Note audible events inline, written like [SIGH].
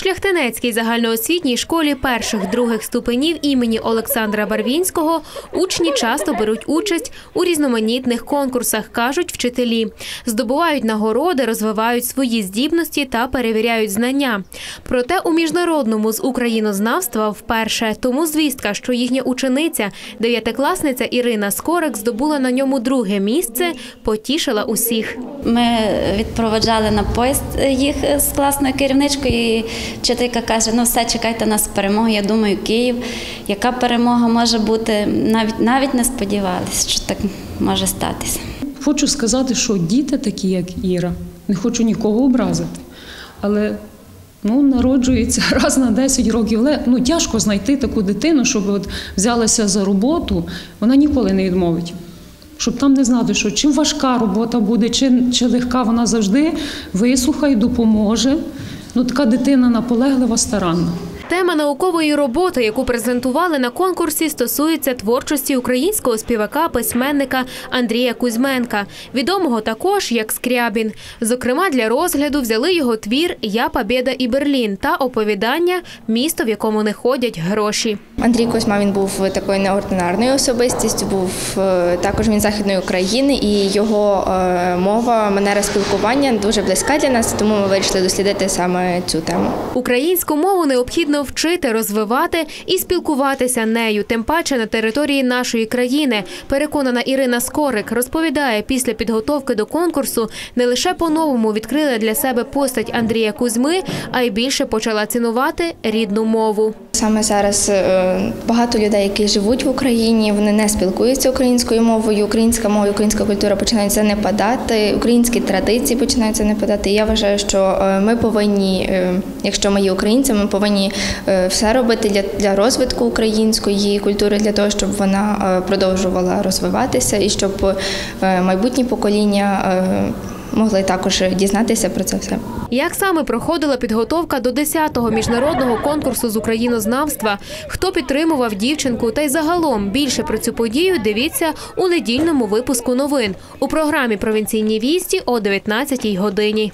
Шляхтинецькій загальноосвітній школі перших других ступенів імені Олександра Барвінського учні часто беруть участь у різноманітних конкурсах, кажуть вчителі. Здобувають нагороди, розвивають свої здібності та перевіряють знання. Проте у міжнародному з українознавства вперше тому звістка, що їхня учениця, дев'ятикласниця Ірина Скорик, здобула на ньому друге місце, потішила усіх. Ми відпроваджали на поїзд їх з класною керівничкою. і Вчителька каже: ну все, чекайте нас перемоги. Я думаю, Київ. Яка перемога може бути? Навіть навіть не сподівалися, що так може статися. Хочу сказати, що діти такі, як Іра, не хочу нікого образити, але ну, народжується [LAUGHS] раз на 10 років. Але ну, тяжко знайти таку дитину, щоб от взялася за роботу, вона ніколи не відмовить. Щоб там не знати, що чим важка робота буде, чи, чи легка, вона завжди вислухає, допоможе. Ну, така дитина наполеглива, старанна. Тема наукової роботи, яку презентували на конкурсі, стосується творчості українського співака, письменника Андрія Кузьменка, відомого також як Скрябін. Зокрема, для розгляду взяли його твір Я Побєда і Берлін та оповідання Місто, в якому не ходять гроші. Андрій Кузьма він був такою неординарною особистістю, був е, також він західної України, і його е, мова, манера спілкування дуже близька для нас, тому ми вирішили дослідити саме цю тему. Українську мову необхідно вчити, розвивати і спілкуватися нею, тим паче на території нашої країни. Переконана Ірина Скорик розповідає, після підготовки до конкурсу не лише по-новому відкрила для себе постать Андрія Кузьми, а й більше почала цінувати рідну мову. Саме зараз е, багато людей, які живуть в Україні, вони не спілкуються українською мовою. Українська мова, українська культура починають занепадати, українські традиції починають занепадати. І Я вважаю, що е, ми повинні, е, якщо ми є українцями, ми повинні все робити для, для розвитку української культури, для того, щоб вона продовжувала розвиватися і щоб майбутні покоління могли також дізнатися про це все. Як саме проходила підготовка до 10-го міжнародного конкурсу з українознавства? Хто підтримував дівчинку? Та й загалом більше про цю подію дивіться у недільному випуску новин у програмі Провінційні вісті о 19-й годині.